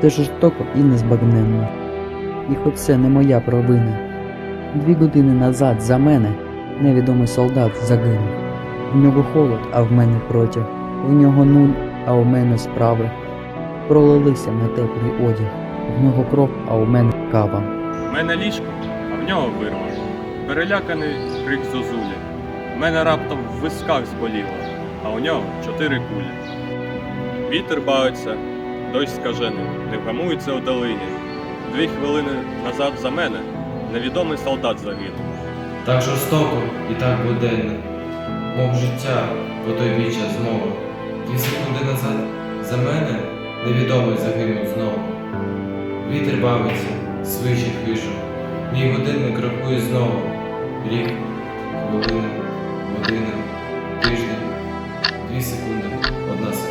Це жорстоко і незбагненно. І хоч це не моя провина. Дві години назад за мене невідомий солдат загинув. В нього холод, а в мене протяг. В нього нуль, а у мене справи. Пролилися на теплий одяг. В нього кров, а у мене кава. В мене ліжко, а в нього вирва. Переляканий крик зозулі. В мене раптом в висках зболіло, а у нього чотири кулі. Вітер бавиться, дощ скажений, не гамується у долині. Дві хвилини назад за мене невідомий солдат загинув. Так жорстоко і так буденно, мов життя по той віча знову. Дві секунди назад за мене невідомий загинув знову. Вітер бавиться, свище вишу. мій годинник рахує знову. Рік, хвилина, година, тиждень, дві секунди, одна секунда.